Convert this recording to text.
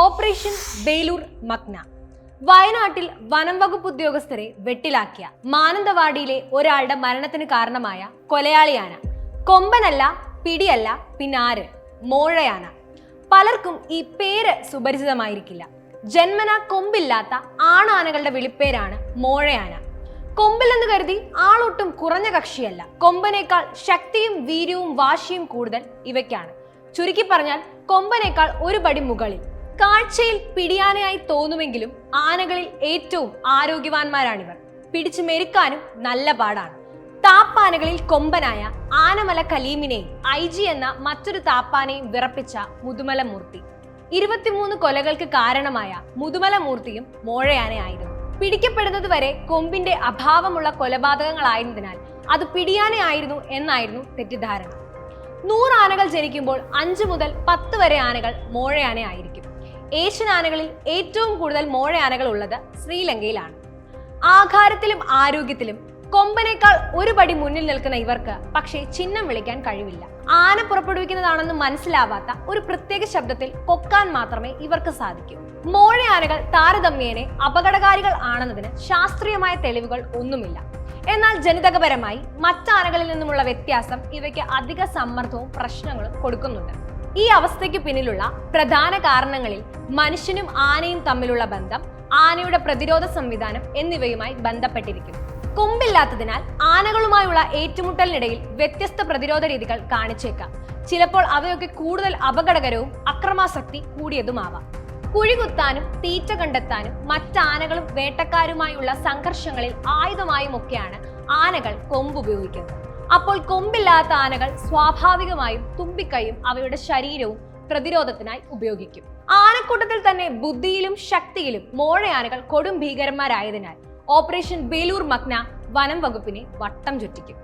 Operation Belur Magna. വയനാട്ടിൽ വനം വകുപ്പ് ഉദ്യോഗസ്ഥരെ വെട്ടിലാക്കിയ മാനന്തവാടിയിലെ ഒരാളുടെ മരണത്തിന് കാരണമായ കൊലയാളിയാന കൊമ്പനല്ല പിടിയല്ല പിന്നാര് മോഴയാന പലർക്കും ഈ പേര് സുപരിചിതമായിരിക്കില്ല. ജന്മന കൊമ്പില്ലാത്ത ആണാനകളുടെ വിളിപ്പേരാണ് മോഴയാന കൊമ്പില്ലെന്ന് കരുതി ആളൊട്ടും കുറഞ്ഞ കക്ഷിയല്ല. കൊമ്പനേക്കാൾ ശക്തിയും വീര്യവും വാശിയും കൂടുതൽ ഇവയ്ക്കാണ്. ചുരുക്കി പറഞ്ഞാൽ കൊമ്പനേക്കാൾ ഒരു പടി മുകളിൽ. കാഴ്ചയിൽ പിടിയാനയായി തോന്നുമെങ്കിലും ആനകളിൽ ഏറ്റവും ആരോഗ്യവാന്മാരാണിവർ. പിടിച്ചു മെരുക്കാനും നല്ല പാടാണ്. താപ്പാനകളിൽ കൊമ്പനായ ആനമല കലീമിനെയും ഐ ജി എന്ന മറ്റൊരു താപ്പാനെയും വിറപ്പിച്ച മുതുമല മൂർത്തി ഇരുപത്തിമൂന്ന് കൊലകൾക്ക് കാരണമായ മുതുമല മൂർത്തിയും മോഴയാനയായിരുന്നു. പിടിക്കപ്പെടുന്നത് വരെ കൊമ്പിന്റെ അഭാവമുള്ള കൊലപാതകങ്ങളായിരുന്നതിനാൽ അത് പിടിയാനയായിരുന്നു എന്നായിരുന്നു തെറ്റിദ്ധാരണ. നൂറ് ആനകൾ ജനിക്കുമ്പോൾ അഞ്ച് മുതൽ പത്ത് വരെ ആനകൾ മോഴയാനയായിരിക്കും. ഏഷ്യൻ ആനകളിൽ ഏറ്റവും കൂടുതൽ മോഴയാനകൾ ഉള്ളത് ശ്രീലങ്കയിലാണ്. ആഘാരത്തിലും ആരോഗ്യത്തിലും കൊമ്പനേക്കാൾ ഒരു പടി മുന്നിൽ നിൽക്കുന്ന ഇവർക്ക് പക്ഷേ ചിഹ്നം വിളിക്കാൻ കഴിവില്ല. ആന പുറപ്പെടുവിക്കുന്നതാണെന്ന് മനസ്സിലാവാത്ത ഒരു പ്രത്യേക ശബ്ദത്തിൽ കൊക്കാൻ മാത്രമേ ഇവർക്ക് സാധിക്കൂ. മോഴയാനകൾ താരതമ്യേനെ അപകടകാരികൾ ആണെന്നതിന് ശാസ്ത്രീയമായ തെളിവുകൾ ഒന്നുമില്ല. എന്നാൽ ജനിതകപരമായി മറ്റാനകളിൽ നിന്നുമുള്ള വ്യത്യാസം ഇവയ്ക്ക് അധിക സമ്മർദ്ദവും പ്രശ്നങ്ങളും കൊടുക്കുന്നുണ്ട്. ഈ അവസ്ഥയ്ക്ക് പിന്നിലുള്ള പ്രധാന കാരണങ്ങളിൽ മനുഷ്യനും ആനയും തമ്മിലുള്ള ബന്ധം ആനയുടെ പ്രതിരോധ സംവിധാനം എന്നിവയുമായി ബന്ധപ്പെട്ടിരിക്കുന്നു. കൊമ്പില്ലാത്തതിനാൽ ആനകളുമായുള്ള ഏറ്റുമുട്ടലിനിടയിൽ വ്യത്യസ്ത പ്രതിരോധ രീതികൾ കാണിച്ചേക്കാം. ചിലപ്പോൾ അവയൊക്കെ കൂടുതൽ അപകടകരവും അക്രമാസക്തി കൂടിയതുമാവാം. കുഴികുത്താനും തീറ്റ കണ്ടെത്താനും മറ്റാനകളും വേട്ടക്കാരുമായുള്ള സംഘർഷങ്ങളിൽ ആയുധമായുമൊക്കെയാണ് ആനകൾ കൊമ്പ് ഉപയോഗിക്കുന്നത് അപ്പോൾ കൊമ്പില്ലാത്ത ആനകൾ സ്വാഭാവികമായും തുമ്പിക്കൈയും അവയുടെ ശരീരവും പ്രതിരോധത്തിനായി ഉപയോഗിക്കും. ആനക്കൂട്ടത്തിൽ തന്നെ ബുദ്ധിയിലും ശക്തിയിലും മോഴയാനകൾ കൊടും ഭീകരന്മാരായതിനാൽ ഓപ്പറേഷൻ ബേലൂർ മഗ്ന വനം വകുപ്പിനെ വട്ടം ചുറ്റിക്കും.